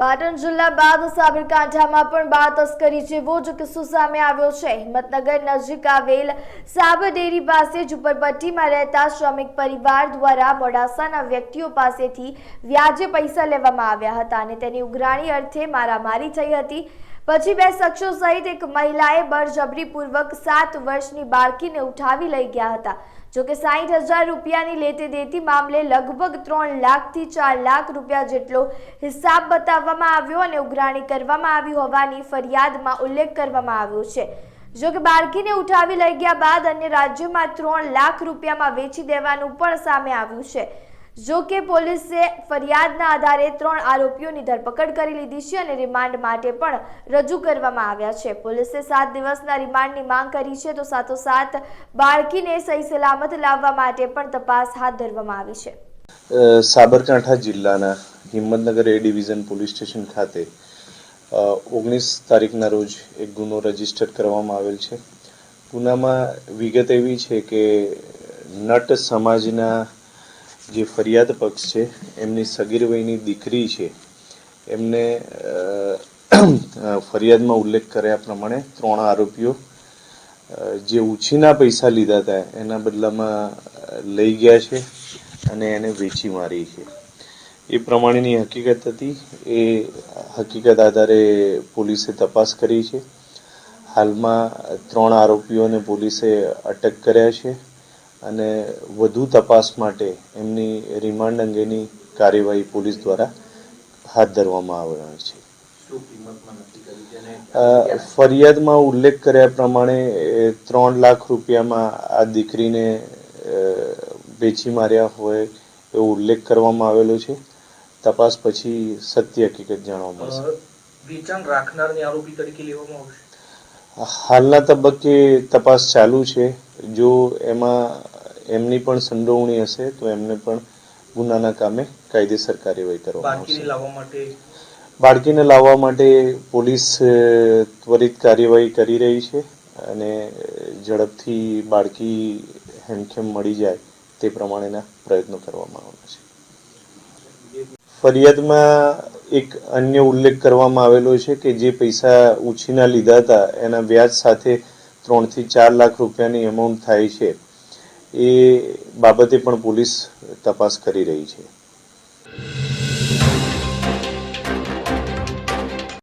પાટણ જિલ્લા બાદ સાબરકાંઠામાં પણ બાળ તસ્કરી જેવો જ કિસ્સો સામે આવ્યો છે. હિંમતનગર નજીક આવેલ સાબર ડેરી પાસે ઝુંપડપટ્ટીમાં રહેતા શ્રમિક પરિવાર દ્વારા મોડાસાના વ્યક્તિઓ પાસેથી વ્યાજે પૈસા લેવામાં આવ્યા હતા અને તેની ઉઘરાણી અર્થે મારામારી થઈ હતી. પછી બે શખ્સો સહિત એક મહિલાએ બળજબરીપૂર્વક સાત વર્ષની બાળકીને ઉઠાવી લઈ ગયા હતા. જોકે સાહીઠ હજાર રૂપિયાની લેતી દેતી મામલે લગભગ ત્રણ લાખથી ચાર લાખ રૂપિયા જેટલો હિસાબ બતાવવામાં આવ્યો અને ઉઘરાણી કરવામાં આવી હોવાની ફરિયાદમાં ઉલ્લેખ કરવામાં આવ્યો છે. જો કે બાળકીને ઉઠાવી લઈ ગયા બાદ અન્ય રાજ્યોમાં ત્રણ લાખ રૂપિયામાં વેચી દેવાનું પણ સામે આવ્યું છે. જો કે પોલીસે ફરિયાદના આધારે ત્રણ આરોપીઓની ધરપકડ કરી લીધી છે અને રિમાન્ડ માટે પણ રજૂ કરવામાં આવ્યા છે. પોલીસે સાત દિવસના રિમાન્ડની માંગ કરી છે તો સાથોસાથ બાળકીને સહી સલામત લાવવા માટે પણ તપાસ હાથ ધરવામાં આવી છે. સાબરકાંઠા જિલ્લાના Himmatnagar A division police station ખાતે ઓગણીસ તારીખના રોજ એક ગુનો રજિસ્ટર કરવામાં આવેલ છે. ગુનામાં વિગત એવી છે કે નટ સમાજના જે ફરિયાદ પક્ષ છે, એમની સગીર વયની દીકરી છે, એમને ફરિયાદમાં ઉલ્લેખ કર્યા પ્રમાણે ત્રણ આરોપીઓ જે ઉછીના પૈસા લીધા હતા, એના બદલામાં લઈ ગયા છે અને એને વેચી મારી છે. એ પ્રમાણેની હકીકત હતી. એ હકીકત આધારે પોલીસે તપાસ કરી છે. હાલમાં ત્રણ આરોપીઓને પોલીસે અટક કર્યા છે. અને વધુ તપાસ માટે એમની રિમાન્ડ અંગેની કાર્યવાહી પોલીસ દ્વારા હાથ ધરવામાં આવનાર છે. ફરિયાદમાં ઉલ્લેખ કર્યા પ્રમાણે ત્રણ લાખ રૂપિયામાં આ દીકરીને વેચી માર્યા હોય એવો ઉલ્લેખ કરવામાં આવેલો છે. તપાસ પછી સત્ય હકીકત જાણવા મળશે. વેચાણ રાખનારને આરોપી તરીકે લેવામાં આવશે? હાલના તબક્કે તપાસ ચાલુ છે. જો એમાં એમની પણ સંડોવણી હશે તો એમને પણ ગુનાના કામે કાયદેસર કાર્યવાહી કરવામાં આવશે. બાળકીને લાવવા માટે? પોલીસ ત્વરિત કાર્યવાહી કરી રહી છે અને ઝડપથી બાળકી હેમખેમ મળી જાય તે પ્રમાણેના પ્રયત્નો કરવામાં આવ્યા છે. ફરિયાદમાં એક અન્ય ઉલ્લેખ કરવામાં આવેલો છે કે જે પૈસા ઉછીના લીધા હતા એના વ્યાજ સાથે ત્રણથી ચાર લાખ રૂપિયાની એમાઉન્ટ થાય છે. એ બાબતે પણ પોલીસ તપાસ કરી રહી છે.